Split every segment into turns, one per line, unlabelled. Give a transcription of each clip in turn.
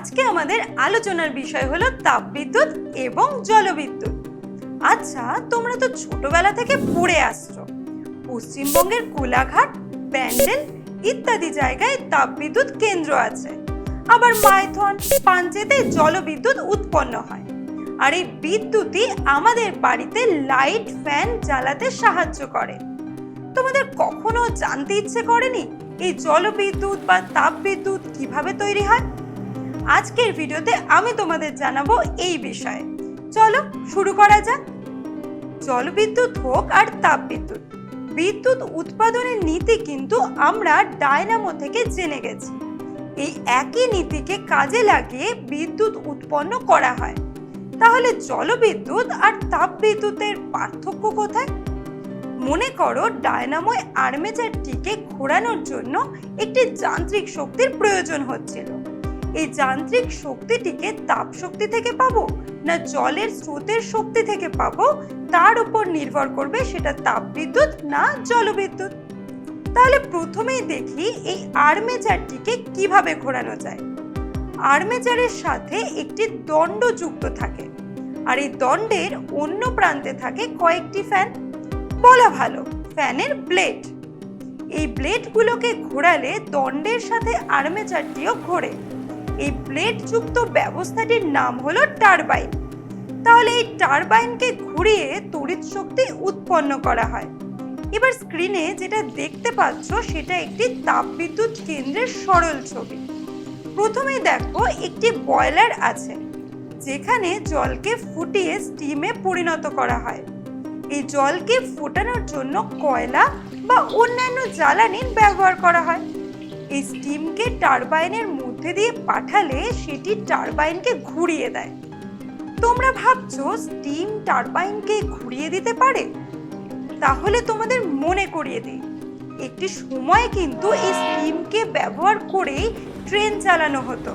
আজকে আমাদের আলোচনার বিষয় হলো তাপবিদ্যুৎ এবং জলবিদ্যুৎ। আচ্ছা তোমরা তো ছোটবেলা থেকে পড়ে আসছো। পশ্চিমবঙ্গের কোলাঘাট ব্যান্ডেল ইত্যাদি জায়গায় তাপবিদ্যুৎ কেন্দ্র আছে। আবার মাইথন, পাঞ্চেতে জলবিদ্যুৎ উৎপন্ন হয়। আর এই বিদ্যুৎই আমাদের বাড়িতে লাইট, ফ্যান জ্বালাতে সাহায্য করে। তোমাদের কখনো জানতে ইচ্ছে করেনি এই জলবিদ্যুৎ বা তাপবিদ্যুৎ কীভাবে তৈরি হয়? আজকের ভিডিওতে আমি তোমাদের জানাব এই বিষয়ে। চলো শুরু করা যাক। জলবিদ্যুৎ হোক আর তাপবিদ্যুৎ। বিদ্যুৎ উৎপাদনের নীতি কিন্তু আমরা ডায়নামো থেকে জেনে গেছি। এই একই নীতিকে কাজে লাগিয়ে বিদ্যুৎ উৎপন্ন করা হয়। তাহলে জলবিদ্যুৎ আর তাপবিদ্যুতের পার্থক্য কোথায়? মনে করো ডায়নামোয় আর্মেচারটিকে ঘোরানোর জন্য একটি যান্ত্রিক শক্তির প্রয়োজন হচ্ছিল। এই যান্ত্রিক শক্তিটিকে তাপ শক্তি থেকে পাবো না জলের স্রোতের শক্তি থেকে পাবো? তার উপর নির্ভর করবে সেটা তাপবিদ্যুৎ না জলবিদ্যুৎ তাহলে প্রথমেই দেখি এই আর্মেচারটিকে কীভাবে ঘোরানো যায়। আর্মেচারের সাথে একটি দণ্ড যুক্ত থাকে আর এই দণ্ডের অন্য প্রান্তে থাকে কয়েকটি ফ্যান। বলা ভালো, ফ্যানের ব্লেড। এই ব্লেডগুলোকে ঘোরালে দণ্ডের সাথে আর্মেচারটিও ঘোরে। এই ব্লেড যুক্ত ব্যবস্থাটির নাম হলো টারবাইন। তাহলে এই টারবাইনকে ঘুরিয়ে তড়িৎ শক্তি উৎপন্ন করা হয়। এবার স্ক্রিনে যেটা দেখতে পাচ্ছ, সেটা একটি তাপবিদ্যুৎ কেন্দ্রের সরল ছবি। প্রথমে দেখো একটি বয়লার আছে, যেখানে জলকে ফুটিয়ে স্টিমে পরিণত করা হয়। এই জলকে ফোটানোর জন্য কয়লা বা অন্যান্য জ্বালানির ব্যবহার করা হয়। এই স্টিমকে টারবাইনের মধ্যে দিয়ে পাঠালে সেটি টারবাইনকে ঘুরিয়ে দেয়। তোমরা ভাবছ স্টিম টারবাইনকে ঘুরিয়ে দিতে পারে? তাহলে তোমাদের মনে করিয়ে দিই। একটি সময় কিন্তু এই স্টিমকে ব্যবহার করেই ট্রেন চালানো হতো,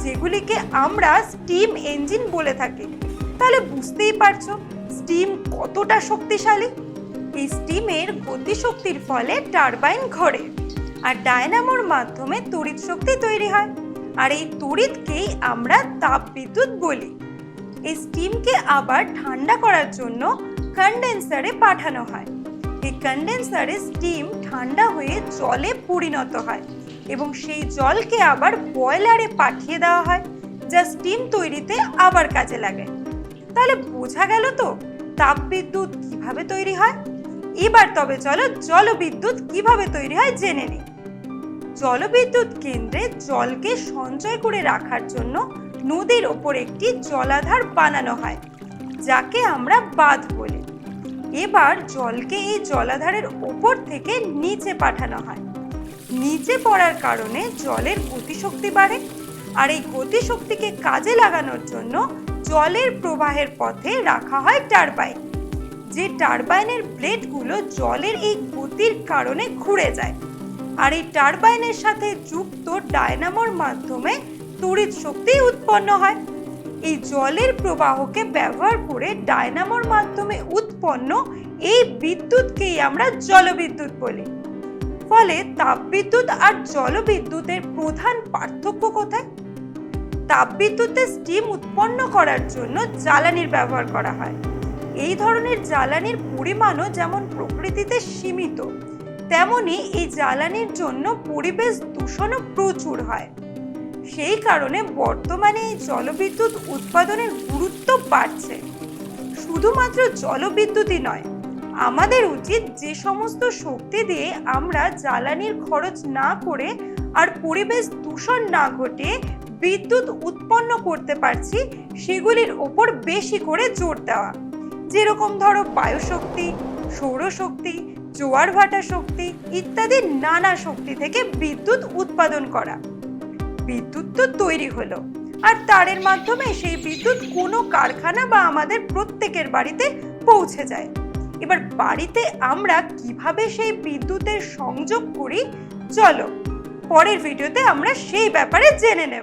যেগুলিকে আমরা স্টিম ইঞ্জিন বলে থাকি। তাহলে বুঝতেই পারছ স্টিম কতটা শক্তিশালী। এই স্টিমের গতিশক্তির ফলে টারবাইন ঘরে আর ডায়নামোর মাধ্যমে তড়িৎ শক্তি তৈরি হয়। আর এই তড়িৎকেই আমরা তাপবিদ্যুৎ বলি। এই স্টিমকে আবার ঠান্ডা করার জন্য কন্ডেন্সারে পাঠানো হয়। এই কন্ডেন্সারে স্টিম ঠান্ডা হয়ে জলে পরিণত হয় এবং সেই জলকে আবার বয়লারে পাঠিয়ে দেওয়া হয়, যা স্টিম তৈরিতে আবার কাজে লাগে। তাহলে বোঝা গেল তো তাপবিদ্যুৎ কীভাবে তৈরি হয়? এবার তবে চলো জলবিদ্যুৎ কীভাবে তৈরি হয় জেনে নিই। জলবিদ্যুৎ কেন্দ্রে জলকে সঞ্চয় করে রাখার জন্য নদীর ওপর একটি জলাধার বানানো হয়, যাকে আমরা বাঁধ বলি। এবার জলকে এই জলাধারের ওপর থেকে নিচে পাঠানো হয়। নিচে পড়ার কারণে জলের গতিশক্তি বাড়ে আর এই গতিশক্তিকে কাজে লাগানোর জন্য জলের প্রবাহের পথে রাখা হয় টারবাইন, যে টারবাইনের ব্লেডগুলো জলের এই গতির কারণে ঘুরে যায়। আর এই টারবাইনের সাথে যুক্ত ডায়নামোর মাধ্যমে তড়িৎ শক্তি উৎপন্ন হয়। এই জলের প্রবাহকে ব্যবহার করে ডায়নামোর মাধ্যমে উৎপন্ন এই বিদ্যুৎকেই আমরা জলবিদ্যুৎ বলি। ফলে তাপবিদ্যুৎ আর জলবিদ্যুতের প্রধান পার্থক্য কোথায়? তাপবিদ্যুতে স্টিম উৎপন্ন করার জন্য জ্বালানির ব্যবহার করা হয়। এই ধরনের জ্বালানির পরিমাণও যেমন প্রকৃতিতে সীমিত তেমনি এই জ্বালানির জন্য পরিবেশ দূষণও প্রচুর হয়। সেই কারণে বর্তমানে এই জলবিদ্যুৎ উৎপাদনের গুরুত্ব বাড়ছে। শুধুমাত্র জলবিদ্যুৎই নয়, আমাদের উচিত যে সমস্ত শক্তি দিয়ে আমরা জ্বালানির খরচ না করে আর পরিবেশ দূষণ না ঘটে বিদ্যুৎ উৎপন্ন করতে পারছি, সেগুলির ওপর বেশি করে জোর দেওয়া। যেরকম ধরো বায়ুশক্তি, সৌরশক্তি জোয়ার ভাটা শক্তি ইত্যাদি নানা শক্তি থেকে বিদ্যুৎ উৎপাদন করা। বিদ্যুৎ তো তৈরি হলো, আর তারের মাধ্যমে সেই বিদ্যুৎ কোনো কারখানা বা আমাদের প্রত্যেকের বাড়িতে পৌঁছে যায়। এবার বাড়িতে আমরা কীভাবে সেই বিদ্যুতের সংযোগ করি? চলো, পরের ভিডিওতে আমরা সেই ব্যাপারে জেনে নেব।